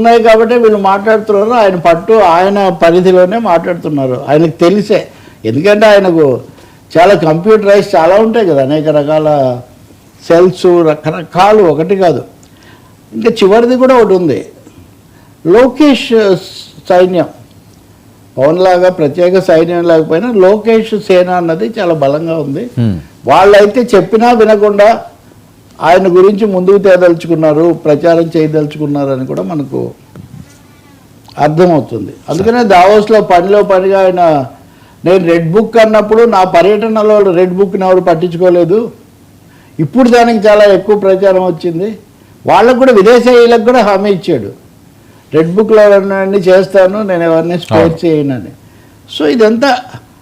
ఉన్నాయి కాబట్టి వీళ్ళు మాట్లాడుతున్నారు ఆయన పట్టు ఆయన పరిధిలోనే మాట్లాడుతున్నారు. ఆయనకు తెలిసే. ఎందుకంటే ఆయనకు చాలా కంప్యూటరైజ్ చాలా ఉంటాయి కదా అనేక రకాల సెల్స్ రకరకాలు ఒకటి కాదు. ఇంకా చివరిది కూడా ఒకటి ఉంది. లోకేష్ సైన్యం. పవన్ లాగా ప్రత్యేక సైన్యం లేకపోయినా లోకేష్ సేన అన్నది చాలా బలంగా ఉంది. వాళ్ళైతే చెప్పినా వినకుండా ఆయన గురించి ముందుకు తేదలుచుకున్నారు ప్రచారం చేయదలుచుకున్నారు అని కూడా మనకు అర్థమవుతుంది. అందుకనే దావోస్లో పనిలో పనిగా ఆయన నేను రెడ్ బుక్ అన్నప్పుడు నా పర్యటనలో రెడ్ బుక్ని ఎవరు పట్టించుకోలేదు. ఇప్పుడు దానికి చాలా ఎక్కువ ప్రచారం వచ్చింది. వాళ్ళకు కూడా విదేశీయులకు కూడా హామీ ఇచ్చాడు. రెడ్ బుక్లో అన్నీ చేస్తాను నేను ఎవరిని స్పేర్ అవును. చేయనని. సో ఇదంతా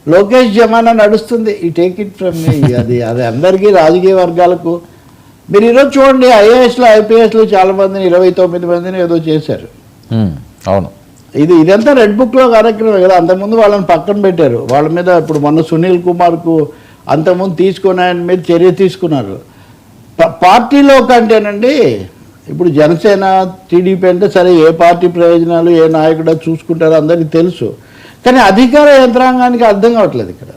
లోకేష్ జమానా నడుస్తుంది. ఈ టేక్ ఇట్ ఫ్రమ్ మీ. అది అది అందరికీ రాజకీయ వర్గాలకు మీరు ఈరోజు చూడండి ఐఏఎస్లో ఐపీఎస్లో చాలా మందిని ఇరవై తొమ్మిది మందిని ఏదో చేశారు. అవును. ఇది ఇదంతా రెడ్ బుక్లో కార్యక్రమం కదా అంతకుముందు వాళ్ళని పక్కన పెట్టారు. వాళ్ళ మీద ఇప్పుడు మొన్న సునీల్ కుమార్కు అంతకుముందు తీసుకుని ఆయన మీద చర్య తీసుకున్నారు. పార్టీలో కంటేనండి ఇప్పుడు జనసేన టీడీపీ అంటే సరే ఏ పార్టీ ప్రయోజనాలు ఏ నాయకుడో చూసుకుంటారో అందరికీ తెలుసు. కానీ అధికార యంత్రాంగానికి అర్థం కావట్లేదు ఇక్కడ.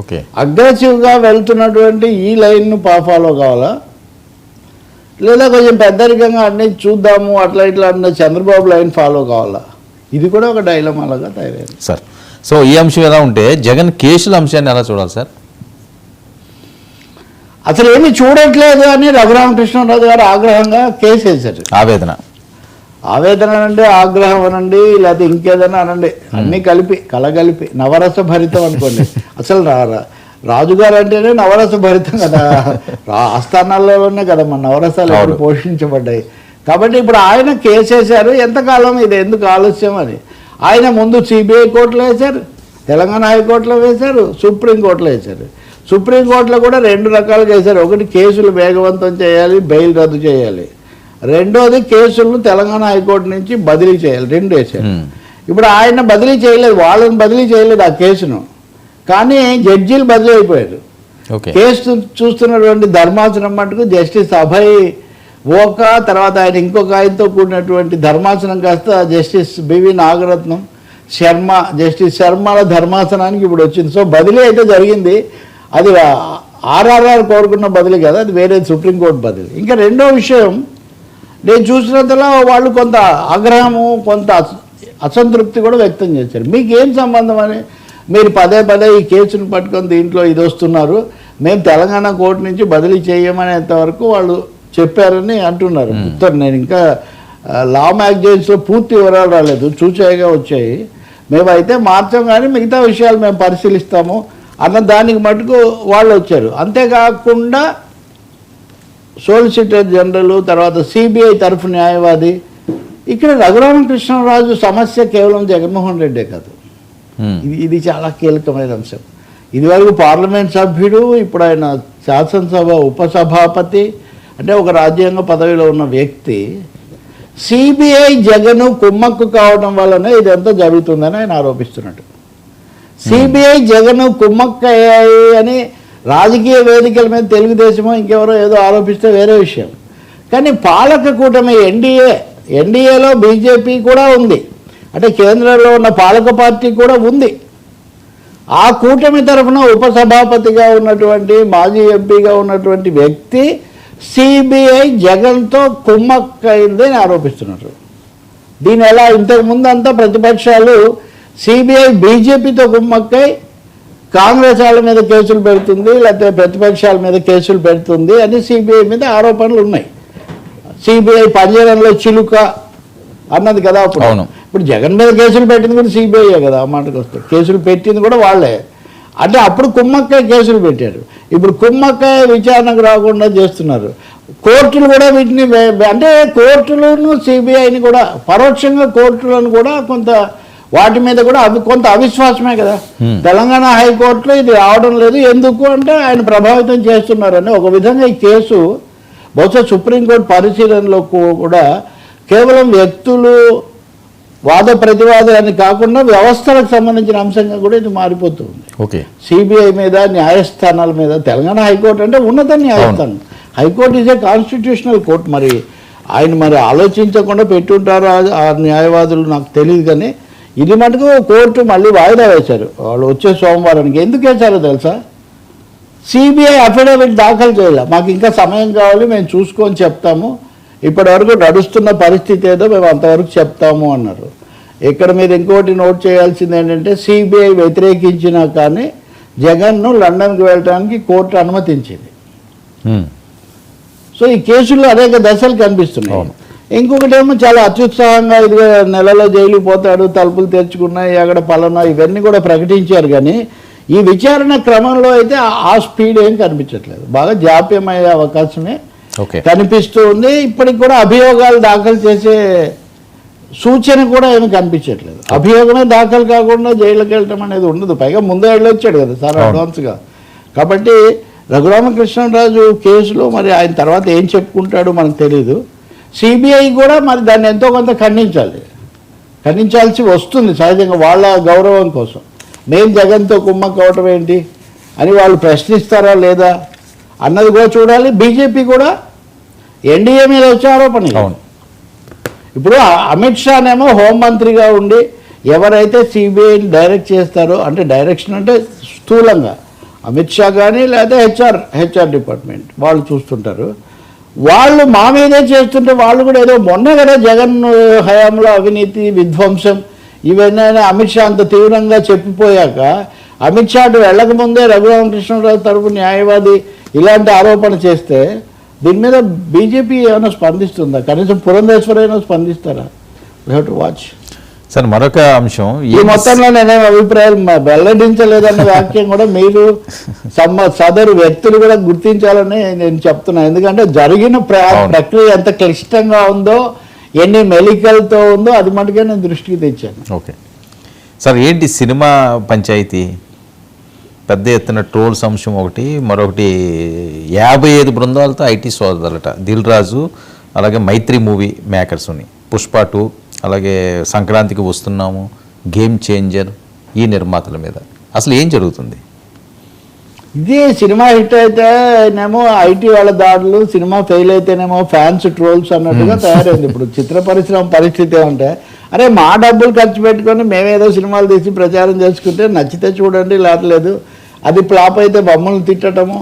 ఓకే. అగ్రెసివ్గా వెళ్తున్నటువంటి ఈ లైన్ను పా ఫాలో కావాలా? లేదా కొంచెం పెద్దరికంగా అన్ని చూద్దాము అట్లా ఇట్లా అన్న చంద్రబాబు లైన్ ఫాలో కావాలా? ఇది కూడా ఒక డైలమాలాగా తయారైంది. సార్ సో ఈ అంశం ఎలా ఉంటే జగన్ కేసుల అంశాన్ని ఎలా చూడాలి సార్? అసలు ఏమీ చూడట్లేదు అని రఘురామకృష్ణరాజు గారు ఆగ్రహంగా కేసు వేశారు. ఆవేదన? ఆవేదన అనండి ఆగ్రహం అనండి లేకపోతే ఇంకేదైనా అనండి. అన్నీ కలిపి కలగలిపి నవరస భరితం అనుకోండి. అసలు రా రా- రాజుగారు అంటేనే నవరస భరితం కదా. రా- ఆస్థానాల్లోనే కదా మన నవరసాలు. పోషించబడ్డాయి. కాబట్టి ఇప్పుడు ఆయన కేసేశారు ఎంతకాలం ఇది? ఎందుకు ఆలస్యం అని ఆయన ముందు సిబిఐ కోర్టులో వేశారు తెలంగాణ హైకోర్టులో వేశారు సుప్రీంకోర్టులో వేశారు. సుప్రీంకోర్టులో కూడా రెండు రకాలుగా వేశారు. ఒకటి కేసులు వేగవంతం చేయాలి బెయిల్ రద్దు చేయాలి. రెండోది కేసులను తెలంగాణ హైకోర్టు నుంచి బదిలీ చేయాలి. రెండు వేశారు. ఇప్పుడు ఆయన బదిలీ చేయలేదు వాళ్ళని బదిలీ చేయలేదు ఆ కేసును. కానీ జడ్జీలు బదిలీ అయిపోయారు ఓకే. కేసు చూస్తున్నటువంటి ధర్మాసనం మటుకు జస్టిస్ అభయ్ ఓక తర్వాత ఆయన ఇంకొక ఆయనతో కూడినటువంటి ధర్మాసనం కాస్త justice BV Nagarathnam Sharma justice శర్మల ధర్మాసనానికి ఇప్పుడు వచ్చింది. సో బదిలీ అయితే జరిగింది. అది ఆర్ఆర్ఆర్ కోరుకున్న బదిలీ కదా అది వేరే సుప్రీంకోర్టు బదిలీ. ఇంకా రెండో విషయం నేను చూసినంతలో వాళ్ళు కొంత ఆగ్రహము కొంత అస- అసంతృప్తి కూడా వ్యక్తం చేశారు. మీకు ఏం సంబంధం అని? మీరు పదే పదే ఈ కేసును పట్టుకొని దీంట్లో ఇది వస్తున్నారు. మేము తెలంగాణ కోర్టు నుంచి బదిలీ చేయమనేంత వరకు వాళ్ళు చెప్పారని అంటున్నారు. ఉత్తరం నేను ఇంకా లా మ్యాగజైన్స్లో పూర్తి వివరాలు రాలేదు. చూచాయిగా వచ్చాయి. మేమైతే మార్చాం కానీ మిగతా విషయాలు మేము పరిశీలిస్తాము అన్న దానికి మటుకు వాళ్ళు వచ్చారు. అంతేకాకుండా సోలిసిటర్ జనరల్ తర్వాత సిబిఐ తరఫు న్యాయవాది ఇక్కడ రఘురామకృష్ణరాజు సమస్య కేవలం జగన్మోహన్ రెడ్డే కాదు. ఇది ఇది చాలా కీలకమైన అంశం. ఇదివరకు పార్లమెంట్ సభ్యుడు ఇప్పుడు ఆయన శాసనసభ ఉపసభాపతి అంటే ఒక రాజ్యాంగ పదవిలో ఉన్న వ్యక్తి సిబిఐ జగన్ కుమ్మక్కు కావడం వల్లనే ఇదంతా జరుగుతుందని ఆయన ఆరోపిస్తున్నట్టు. సిబిఐ జగన్ కుమ్మక్కయ్యాయి అని రాజకీయ వేదికల మీద తెలుగుదేశమో ఇంకెవరో ఏదో ఆరోపిస్తే వేరే విషయం. కానీ పాలక కూటమి ఎన్డీఏ ఎన్డీఏలో బీజేపీ కూడా ఉంది. అంటే కేంద్రంలో ఉన్న పాలక పార్టీ కూడా ఉంది. ఆ కూటమి తరఫున ఉపసభాపతిగా ఉన్నటువంటి మాజీ ఎంపీగా ఉన్నటువంటి వ్యక్తి సిబిఐ జగన్తో కుమ్మక్కైంది అని ఆరోపిస్తున్నారు. దీని ఎలా ఇంతకు ముందు అంతా ప్రతిపక్షాలు సిబిఐ బీజేపీతో కుమ్మక్కై కాంగ్రెస్ వాళ్ళ మీద కేసులు పెడుతుంది లేకపోతే ప్రతిపక్షాల మీద కేసులు పెడుతుంది అని సిబిఐ మీద ఆరోపణలు ఉన్నాయి. సిబిఐ పంజరంలో చిలుక అన్నది కదా అప్పుడు. ఇప్పుడు జగన్ మీద కేసులు పెట్టింది కూడా సిబిఐ కదా ఆ మాటకు వస్తే. కేసులు పెట్టింది కూడా వాళ్ళే. అంటే అప్పుడు కుమ్మక్కాయ కేసులు పెట్టారు. ఇప్పుడు కుమ్మక్కాయ విచారణకు రాకుండా చేస్తున్నారు. కోర్టులు కూడా వీటిని అంటే కోర్టులను సిబిఐని కూడా పరోక్షంగా కోర్టులను కూడా కొంత వాటి మీద కూడా అవి కొంత అవిశ్వాసమే కదా. తెలంగాణ హైకోర్టులో ఇది రావడం లేదు. ఎందుకు అంటే ఆయన ప్రభావితం చేస్తున్నారని ఒక విధంగా ఈ కేసు బహుశా సుప్రీంకోర్టు పరిశీలనలో కూడా కేవలం వ్యక్తులు వాద ప్రతివాదాన్ని కాకుండా వ్యవస్థలకు సంబంధించిన అంశంగా కూడా ఇది మారిపోతుంది. ఓకే. సిబిఐ మీద న్యాయస్థానాల మీద తెలంగాణ హైకోర్టు అంటే ఉన్నత న్యాయస్థానం. High court is a constitutional court మరి ఆయన మరి ఆలోచించకుండా పెట్టుంటారా ఆ న్యాయవాదులు నాకు తెలియదు కానీ ఇది మటుకు కోర్టు మళ్ళీ వాయిదా వేశారు. వాళ్ళు వచ్చే సోమవారానికి. ఎందుకు వేశారో తెలుసా? సిబిఐ అఫిడవిట్ దాఖలు చేయాలి. మాకు ఇంకా సమయం కావాలి మేము చూసుకొని చెప్తాము. ఇప్పటివరకు నడుస్తున్న పరిస్థితి ఏదో మేము అంతవరకు చెప్తాము అన్నారు. ఇక్కడ మీరు ఇంకోటి నోట్ చేయాల్సింది ఏంటంటే సిబిఐ వ్యతిరేకించినా కానీ జగన్ను లండన్కి వెళ్ళడానికి కోర్టు అనుమతించింది. సో ఈ కేసుల్లో అనేక దశలు కనిపిస్తున్నాయి. ఇంకొకటి ఏమో చాలా అత్యుత్సాహంగా ఇదిగో నెలలో జైలు పోతాడు తలుపులు తెరుచుకున్నాయి అక్కడ పలానా ఇవన్నీ కూడా ప్రకటించారు కానీ ఈ విచారణ క్రమంలో అయితే ఆ- స్పీడ్ ఏం కనిపించట్లేదు. బాగా జాప్యం అయ్యే అవకాశమే కనిపిస్తూ ఉంది. ఇప్పటికి కూడా అభియోగాలు దాఖలు చేసే సూచన కూడా ఏమి కనిపించట్లేదు అభియోగమే దాఖలు కాకుండా జైలుకి వెళ్ళటం అనేది ఉండదు. పైగా ముందే వెళ్ళొచ్చాడు కదా సార్. అడ్వాన్స్గా. కాబట్టి రఘురామకృష్ణరాజు కేసులో మరి ఆయన తర్వాత ఏం చెప్పుకుంటాడో మనకు తెలియదు సిబిఐ కూడా మరి దాన్ని ఎంతో కొంత ఖండించాలి. ఖండించాల్సి వస్తుంది సహజంగా వాళ్ళ గౌరవం కోసం. మేము జగన్తో కుమ్మక్క అవటం ఏంటి? అని వాళ్ళు ప్రశ్నిస్తారా లేదా? అన్నది కూడా చూడాలి. బీజేపీ కూడా ఎన్డీఏ మీద వచ్చే ఆరోపణ. అవును. ఇప్పుడు అమిత్ షానేమో హోంమంత్రిగా ఉండి ఎవరైతే సిబిఐని డైరెక్ట్ చేస్తారో అంటే డైరెక్షన్ అంటే స్థూలంగా అమిత్ షా కానీ లేదా హెచ్ఆర్ హెచ్ఆర్ డిపార్ట్మెంట్ వాళ్ళు చూస్తుంటారు. వాళ్ళు మా మీదే చేస్తుంటే వాళ్ళు కూడా ఏదో మొన్న కదా జగన్ హయాంలో అవినీతి విధ్వంసం ఇవన్నీ అమిత్ షా అంత తీవ్రంగా చెప్పిపోయాక అమిత్ షా అటు వెళ్ళకముందే రఘురామకృష్ణరావు తరపు న్యాయవాది ఇలాంటి ఆరోపణ చేస్తే దీని మీద బీజేపీ ఏమైనా స్పందిస్తుందా? కనీసం పురంధేశ్వర అయినా స్పందిస్తారా? We have to watch sir మరొక అంశం ఈ మొత్తంలో నేనేం అభిప్రాయాలు మ- వెల్లడించలేదన్న వాక్యం కూడా మీరు సమ్మ సదరు వ్యక్తులు కూడా గుర్తించాలని నేను చెప్తున్నా. ఎందుకంటే జరిగిన. ప్రక్రియ ఎంత క్లిష్టంగా ఉందో ఎన్ని మెలికలతో ఉందో అది మటుకే నేను దృష్టికి తెచ్చాను. ఓకే. సార్ ఏంటి సినిమా పంచాయతీ? పెద్ద ఎత్తున ట్రోల్స్ అంశం ఒకటి మరొకటి యాభై ఐదు బృందాలతో ఐటీ సోదరులట. దిల్ రాజు అలాగే మైత్రి మూవీ మేకర్స్ ఉని. పుష్ప టూ అలాగే సంక్రాంతికి వస్తున్నాము గేమ్ చేంజర్ ఈ నిర్మాతల మీద. అసలు ఏం జరుగుతుంది? ఇది సినిమా హిట్ అయితేనేమో ఐటీ వాళ్ళ దాడులు సినిమా ఫెయిల్ అయితేనేమో ఫ్యాన్స్ ట్రోల్స్ అన్నట్టుగా తయారైంది. ఇప్పుడు చిత్ర పరిశ్రమ పరిస్థితి ఏమంటే అరే మా డబ్బులు ఖర్చు పెట్టుకొని మేమేదో సినిమాలు తీసి ప్రచారం చేసుకుంటే నచ్చితే చూడండి లేకపోలేదు అది ఫ్లాప్ అయితే బొమ్మలు తిట్టడము